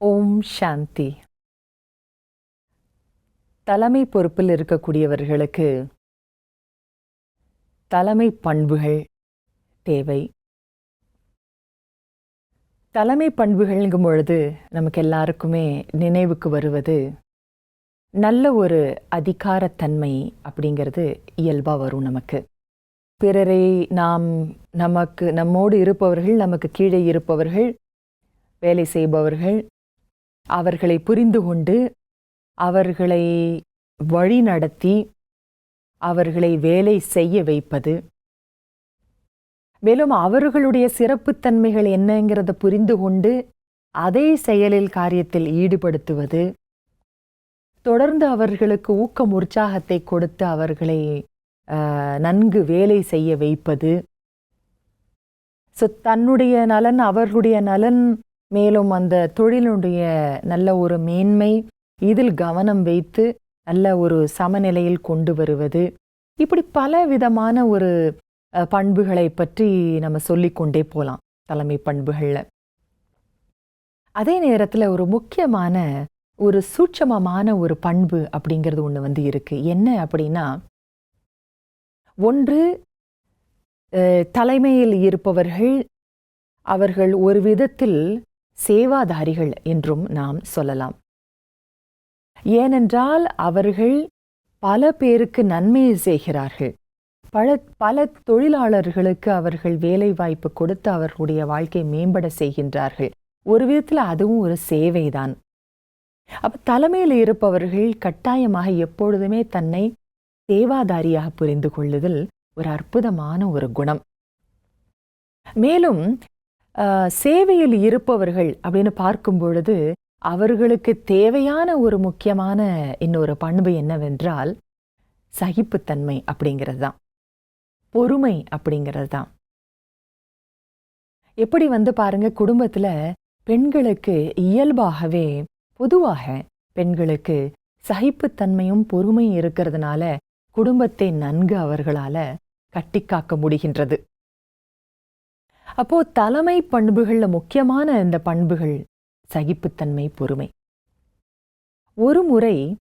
ஓம் சாந்தி. தலைமை பொறுப்பில் இருக்கக்கூடியவர்களுக்கு தலைமை பண்புகள் தேவை. தலைமை பண்புகள்ங்கும் பொழுது நமக்கு எல்லாருக்குமே நினைவுக்கு வருவது நல்ல ஒரு அதிகாரத்தன்மை அப்படிங்கிறது இயல்பாக வரும் நமக்கு. பிறரை நாம் நமக்கு நம்மோடு இருப்பவர்கள் நமக்கு கீழே இருப்பவர்கள் வேலை செய்பவர்கள் அவர்களை புரிந்து கொண்டு அவர்களை வழிநடத்தி அவர்களை வேலை செய்ய வைப்பது. மேலும் அவர்களுடைய சிறப்புத்தன்மைகள் என்னங்கிறத புரிந்து கொண்டு அதே செயலில் காரியத்தில் ஈடுபடுத்துவது. தொடர்ந்து அவர்களுக்கு ஊக்கம் உற்சாகத்தை கொடுத்து அவர்களை நன்கு வேலை செய்ய வைப்பது. ஸோ தன்னுடைய நலன் அவர்களுடைய நலன் மேலும் அந்த தொழிலுடைய நல்ல ஒரு மேன்மை இதில் கவனம் வைத்து நல்ல ஒரு சமநிலையில் கொண்டு வருவது. இப்படி பல விதமான ஒரு பண்புகளை பற்றி நம்ம சொல்லிக்கொண்டே போகலாம் தலைமை பண்புகளில். அதே நேரத்தில் ஒரு முக்கியமான ஒரு சூட்சமமான ஒரு பண்பு அப்படிங்கிறது ஒன்று வந்து இருக்கு. என்ன அப்படின்னா ஒன்று தலைமையில் இருப்பவர்கள் அவர்கள் ஒரு விதத்தில் சேவாதாரிகள் என்றும் நாம் சொல்லலாம். ஏனென்றால் அவர்கள் பல பேருக்கு நன்மையை செய்கிறார்கள். பல பல தொழிலாளர்களுக்கு அவர்கள் வேலை வாய்ப்பு கொடுத்து அவர்களுடைய வாழ்க்கை மேம்பட செய்கின்றார்கள். ஒரு விதத்தில் அதுவும் ஒரு சேவைதான். அப்ப தலைமையில் இருப்பவர்கள் கட்டாயமாக எப்பொழுதுமே தன்னை சேவாதாரியாக புரிந்து கொள்ளுதல் ஒரு அற்புதமான ஒரு குணம். மேலும் சேவையில் இருப்பவர்கள் அப்படின்னு பார்க்கும் பொழுது அவர்களுக்கு தேவையான ஒரு முக்கியமான இன்னொரு பண்பு என்னவென்றால் சகிப்புத்தன்மை அப்படிங்கிறது தான் பொறுமை அப்படிங்கிறது தான் எப்படி வந்து பாருங்க குடும்பத்தில் பெண்களுக்கு இயல்பாகவே பொதுவாக பெண்களுக்கு சகிப்புத்தன்மையும் பொறுமையும் இருக்கிறதுனால குடும்பத்தை நன்கு அவர்களால கட்டிக்காக்க முடிகின்றது. அப்போ தலைமை பண்புகள்ல முக்கியமான இந்த பண்புகள் சகிப்புத்தன்மை பொறுமை. ஒரு முறை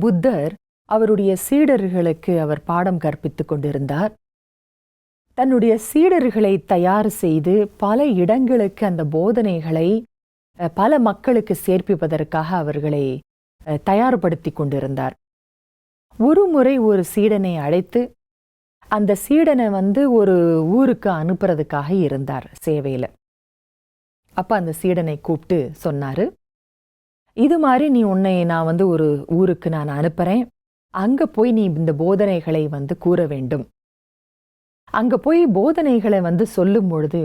புத்தர் அவருடைய சீடர்களுக்கு அவர் பாடம் கற்பித்துக் கொண்டிருந்தார். தன்னுடைய சீடர்களை தயார் செய்து பல இடங்களுக்கு அந்த போதனைகளை பல மக்களுக்கு சேர்ப்பிப்பதற்காக அவர்களை தயார்படுத்தி கொண்டிருந்தார். ஒரு முறை ஒரு சீடனை அழைத்து அந்த சீடனை வந்து ஒரு ஊருக்கு அனுப்புறதுக்காக இருந்தார் சேவையில். அப்போ அந்த சீடனை கூப்பிட்டு சொன்னார் இது மாதிரி நீ உன்னை நான் வந்து ஒரு ஊருக்கு நான் அனுப்புகிறேன் அங்கே போய் நீ இந்த போதனைகளை வந்து கூற வேண்டும். அங்கே போய் போதனைகளை வந்து சொல்லும் பொழுது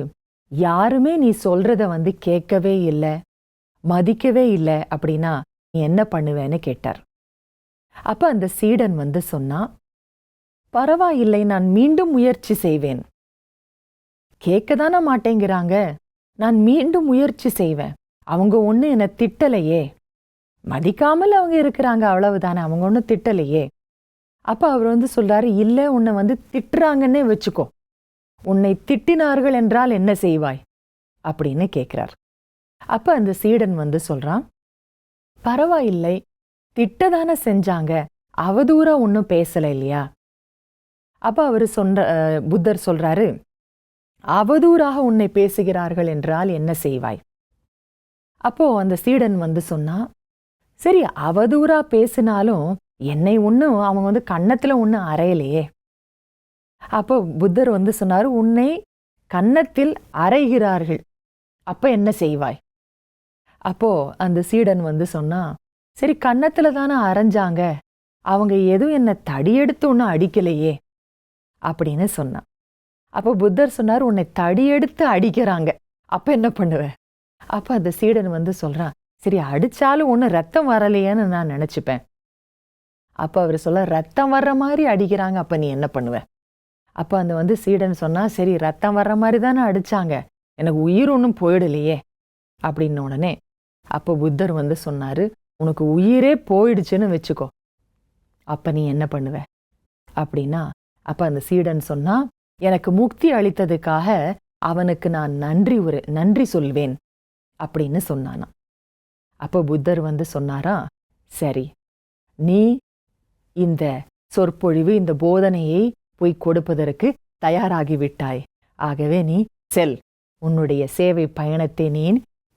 யாருமே நீ சொல்றத வந்து கேட்கவே இல்லை மதிக்கவே இல்லை அப்படின்னா நீ என்ன பண்ணுவேன்னு கேட்டார். அப்போ அந்த சீடன் வந்து சொன்னா பரவாயில்லை நான் மீண்டும் முயற்சி செய்வேன். கேட்கதானே மாட்டேங்கிறாங்க. நான் மீண்டும் முயற்சி செய்வேன். அவங்க ஒன்று என்னை திட்டலையே. மதிக்காமல் அவங்க இருக்கிறாங்க அவ்வளவுதானே. அவங்க ஒன்றும் திட்டலையே. அப்போ அவர் வந்து சொல்றாரு இல்லை உன்னை வந்து திட்டுறாங்கன்னே வச்சுக்கோ. உன்னை திட்டினார்கள் என்றால் என்ன செய்வாய்? அப்படின்னு கேட்குறார். அப்ப அந்த சீடன் வந்து சொல்றான் பரவாயில்லை. திட்டதானே செஞ்சாங்க. அவதூறா ஒன்றும் பேசலை இல்லையா? அப்போ அவர் சொல்ற புத்தர் சொல்றாரு அவதூறாக உன்னை பேசுகிறார்கள் என்றால் என்ன செய்வாய்? அப்போ அந்த சீடன் வந்து சொன்னா சரி அவதூறா பேசினாலும் என்னை ஒன்றும் அவங்க வந்து கன்னத்தில் ஒன்றும் அறையலையே. அப்போ புத்தர் வந்து சொன்னார் உன்னை கன்னத்தில் அறைகிறார்கள். அப்போ என்ன செய்வாய்? அப்போ அந்த சீடன் வந்து சொன்னா சரி கன்னத்தில் தானே அரைஞ்சாங்க. அவங்க எதுவும் என்னை தடியெடுத்து ஒன்றும் அடிக்கலையே. அப்படின்னு சொன்னான். அப்போ புத்தர் சொன்னார் உன்னை தடியெடுத்து அடிக்கிறாங்க. அப்போ என்ன பண்ணுவேன் அப்போ அந்த சீடன் வந்து சொல்கிறான் சரி அடித்தாலும் ஒன்றும் ரத்தம் வரலையேன்னு நான் நினச்சிப்பேன். அப்போ அவர் சொல்ல ரத்தம் வர்ற மாதிரி அடிக்கிறாங்க அப்போ நீ என்ன பண்ணுவ? அப்போ அந்த வந்து சீடன் சொன்னால் சரி ரத்தம் வர்ற மாதிரி தானே அடிச்சாங்க. எனக்கு உயிர் ஒன்றும் போயிடலையே. அப்படின்ன உடனே அப்போ புத்தர் வந்து சொன்னார் உனக்கு உயிரே போயிடுச்சுன்னு வச்சுக்கோ. அப்போ நீ என்ன பண்ணுவ? அப்படின்னா அப்ப அந்த சீடன் சொன்னா எனக்கு முக்தி அளித்ததுக்காக அவனுக்கு நான் நன்றி ஒரு நன்றி சொல்வேன் அப்படின்னு சொன்னானா அப்போ புத்தர் வந்து சொன்னாரா சரி நீ இந்த சொற்பொழிவு இந்த போதனையை போய் கொடுப்பதற்கு தயாராகிவிட்டாய் ஆகவே நீ செல். உன்னுடைய சேவை பயணத்தை நீ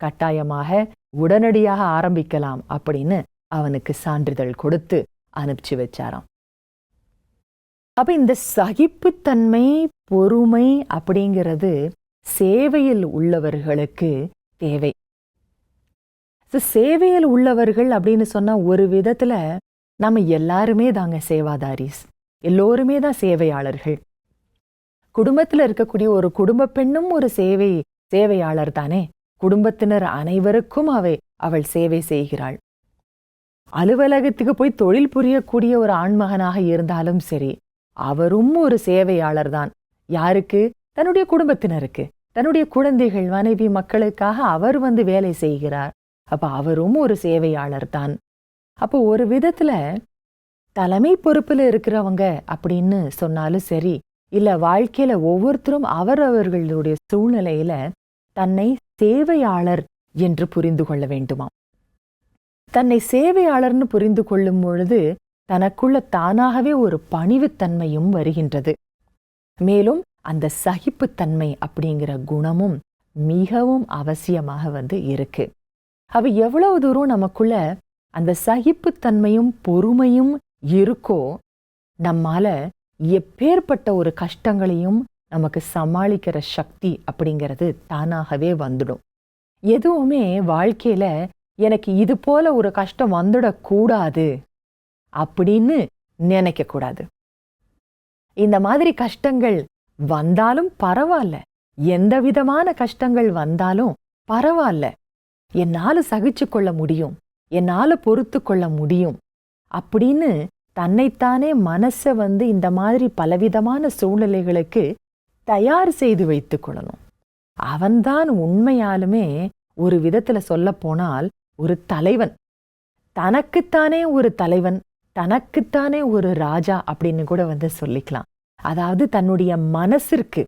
கட்டாயமாக உடனடியாக ஆரம்பிக்கலாம் அப்படின்னு அவனுக்கு சான்றிதழ் கொடுத்து அனுப்பிச்சு வச்சாராம். அப்ப இந்த சகிப்புத்தன்மை பொறுமை அப்படிங்கிறது சேவையில் உள்ளவர்களுக்கு தேவை. சேவையில் உள்ளவர்கள் அப்படின்னு சொன்னா ஒரு விதத்துல நம்ம எல்லாருமே தாங்க சேவாதாரிஸ். எல்லோருமே தான் சேவையாளர்கள். குடும்பத்துல இருக்கக்கூடிய ஒரு குடும்ப பெண்ணும் ஒரு சேவை சேவையாளர் தானே. குடும்பத்தினர் அனைவருக்கும் அவை அவள் சேவை செய்கிறாள். அலுவலகத்துக்கு போய் தொழில் புரியக்கூடிய ஒரு ஆண்மகனாக இருந்தாலும் சரி அவரும் ஒரு சேவையாளர் தான் யாருக்கு? தன்னுடைய குடும்பத்தினருக்கு. தன்னுடைய குழந்தைகள் மனைவி மக்களுக்காக அவர் வந்து வேலை செய்கிறார். அப்ப அவரும் ஒரு சேவையாளர் தான் அப்போ ஒரு விதத்துல தலைமை பொறுப்புல இருக்கிறவங்க அப்படின்னு சொன்னாலும் சரி இல்ல வாழ்க்கையில ஒவ்வொருத்தரும் அவரவர்களுடைய சூழ்நிலையில தன்னை சேவையாளர் என்று புரிந்து கொள்ள வேண்டுமாம். தன்னை சேவையாளர்னு புரிந்து கொள்ளும் பொழுது தனக்குள்ள தானாகவே ஒரு பணிவுத்தன்மையும் வருகின்றது. மேலும் அந்த சகிப்புத்தன்மை அப்படிங்கிற குணமும் மிகவும் அவசியமாக வந்து இருக்கு. அவ எவ்வளவு தூரம் நமக்குள்ள அந்த சகிப்புத்தன்மையும் பொறுமையும் இருக்கோ நம்மால எப்பேற்பட்ட ஒரு கஷ்டங்களையும் நமக்கு சமாளிக்கிற சக்தி அப்படிங்கிறது தானாகவே வந்துடும். எதுவுமே வாழ்க்கையில எனக்கு இது போல ஒரு கஷ்டம் வந்துடக்கூடாது அப்படின்னு நினைக்க கூடாது இந்த மாதிரி கஷ்டங்கள் வந்தாலும் பரவாயில்ல எந்த விதமான கஷ்டங்கள் வந்தாலும் பரவாயில்ல என்னால சகிச்சு கொள்ள முடியும். என்னால பொறுத்து கொள்ள முடியும். அப்படின்னு தன்னைத்தானே மனச வந்து இந்த மாதிரி பலவிதமான சூழ்நிலைகளுக்கு தயார் செய்து வைத்து கொள்ளணும். அவன்தான் உண்மையாலுமே ஒரு விதத்துல சொல்ல போனால் ஒரு தலைவன். தனக்குத்தானே ஒரு தலைவன். தனக்குத்தானே ஒரு ராஜா அப்படின்னு கூட வந்து சொல்லிக்கலாம். அதாவது தன்னுடைய மனசிற்கு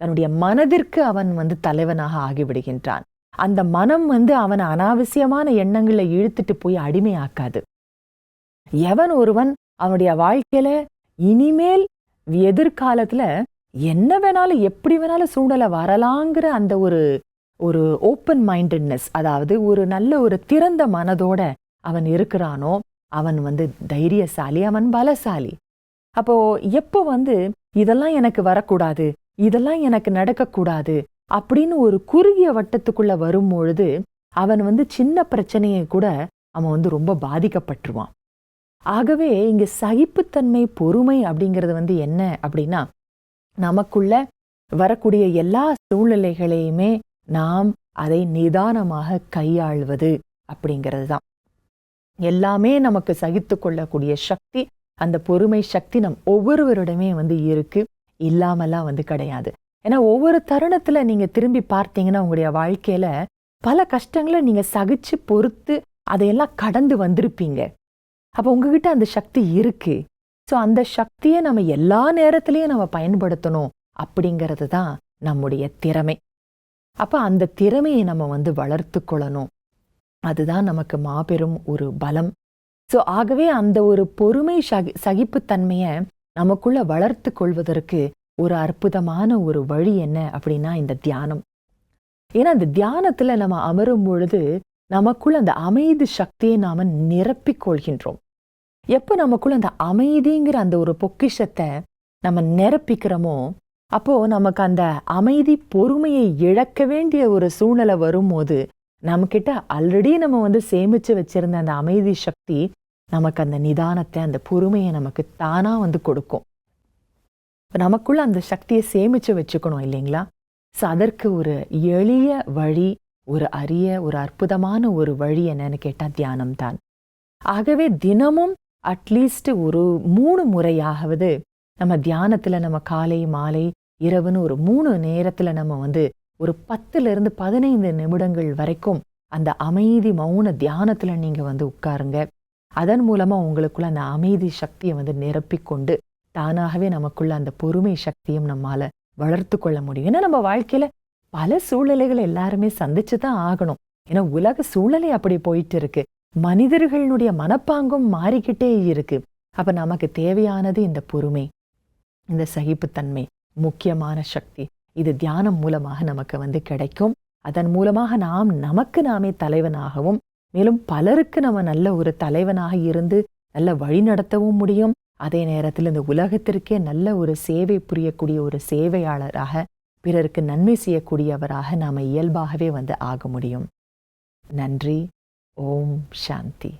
தன்னுடைய மனதிற்கு அவன் வந்து தலைவனாக ஆகிவிடுகின்றான். அந்த மனம் வந்து அவனை அனாவசியமான எண்ணங்களை இழுத்துட்டு போய் அடிமையாக்காது. எவன் ஒருவன் அவனுடைய வாழ்க்கையில இனிமேல் எதிர்காலத்துல என்ன வேணாலும் எப்படி வேணாலும் சூழ்நிலை வரலாங்கிற அந்த ஒரு ஒரு ஓப்பன் மைண்டட்னஸ் அதாவது ஒரு நல்ல ஒரு திறந்த மனதோட அவன் இருக்கிறானோ அவன் வந்து தைரியசாலி அவன் பலசாலி. அப்போ எப்போ வந்து இதெல்லாம் எனக்கு வரக்கூடாது இதெல்லாம் எனக்கு நடக்கக்கூடாது அப்படின்னு ஒரு குறுகிய வட்டத்துக்குள்ள வரும்பொழுது அவன் வந்து சின்ன பிரச்சனையை கூட அவன் வந்து ரொம்ப பாதிக்கப்பட்டுருவான். ஆகவே இங்க சகிப்புத்தன்மை பொறுமை அப்படிங்கிறது வந்து என்ன அப்படின்னா நமக்குள்ள வரக்கூடிய எல்லா சூழ்நிலைகளையுமே நாம் அதை நிதானமாக கையாள்வது அப்படிங்கிறது தான். எல்லாமே நமக்கு சகித்து கொள்ளக்கூடிய சக்தி அந்த பொறுமை சக்தி நம் ஒவ்வொருவரிடமே வந்து இருக்கு. இல்லாமலாம் வந்து கிடையாது. ஏன்னா ஒவ்வொரு தருணத்துல நீங்க திரும்பி பார்த்தீங்கன்னா உங்களுடைய வாழ்க்கையில பல கஷ்டங்களை நீங்க சகிச்சு பொறுத்து அதையெல்லாம் கடந்து வந்திருப்பீங்க. அப்ப உங்ககிட்ட அந்த சக்தி இருக்கு. ஸோ அந்த சக்தியை நம்ம எல்லா நேரத்திலையும் நம்ம பயன்படுத்தணும் அப்படிங்கிறது தான் நம்முடைய திறமை. அப்ப அந்த திறமையை நம்ம வந்து வளர்த்து கொள்ளணும். அதுதான் நமக்கு மாபெரும் ஒரு பலம். ஸோ ஆகவே அந்த ஒரு பொறுமை சகி சகிப்புத்தன்மையை நமக்குள்ள வளர்த்து கொள்வதற்கு ஒரு அற்புதமான ஒரு வழி என்ன அப்படின்னா இந்த தியானம். ஏன்னா அந்த தியானத்துல நம்ம அமரும் பொழுது நமக்குள்ள அந்த அமைதி சக்தியை நாம நிரப்பிக் கொள்கின்றோம். எப்போ நமக்குள்ள அந்த அமைதிங்கிற அந்த ஒரு பொக்கிஷத்தை நம்ம நிரப்பிக்கிறோமோ அப்போ நமக்கு அந்த அமைதி பொறுமையை இழக்க வேண்டிய ஒரு சூழ்நிலை வரும்போது நம்மக்கிட்ட ஆல்ரெடி நம்ம வந்து சேமிச்சு வச்சிருந்த அந்த அமைதி சக்தி நமக்கு அந்த நிதானத்தை அந்த பொறுமையை நமக்கு தானா வந்து கொடுக்கும். நமக்குள்ள அந்த சக்தியை சேமிச்சு வச்சுக்கணும் இல்லைங்களா? ஸோ அதற்கு ஒரு எளிய வழி ஒரு அரிய ஒரு அற்புதமான ஒரு வழி என்னன்னு கேட்டால் தியானம் தான் ஆகவே தினமும் அட்லீஸ்ட் ஒரு மூணு முறையாகவது நம்ம தியானத்துல நம்ம காலை மாலை இரவுன்னு ஒரு மூணு நேரத்துல நம்ம வந்து ஒரு பத்துல இருந்து பதினைந்து நிமிடங்கள் வரைக்கும் அந்த அமைதி மௌன தியானத்துல நீங்க வந்து உட்காருங்க. அதன் மூலமா உங்களுக்குள்ள அந்த அமைதி சக்தியை வந்து நிரப்பிக்கொண்டு தானாகவே நமக்குள்ள அந்த பொறுமை சக்தியும் நம்மால் வளர்த்து கொள்ள முடியும். ஏன்னா நம்ம வாழ்க்கையில பல சூழ்நிலைகளை எல்லாருமே சந்திச்சு தான் ஆகணும். ஏன்னா உலக சூழ்நிலை அப்படி போயிட்டு இருக்கு மனிதர்களுடைய மனப்பாங்கும் மாறிக்கிட்டே இருக்கு. அப்ப நமக்கு தேவையானது இந்த பொறுமை இந்த சகிப்புத்தன்மை முக்கியமான சக்தி. இது தியானம் மூலமாக நமக்கு வந்து கிடைக்கும். அதன் மூலமாக நாம் நமக்கு நாமே தலைவனாகவும் மேலும் பலருக்கு நம்ம நல்ல ஒரு தலைவனாக இருந்து நல்ல வழி நடத்தவும் முடியும். அதே நேரத்தில் இந்த உலகத்திற்கே நல்ல ஒரு சேவை புரியக்கூடிய ஒரு சேவையாளராக பிறருக்கு நன்மை செய்யக்கூடியவராக நாம் இயல்பாகவே வந்து ஆக முடியும். நன்றி. ஓம் சாந்தி.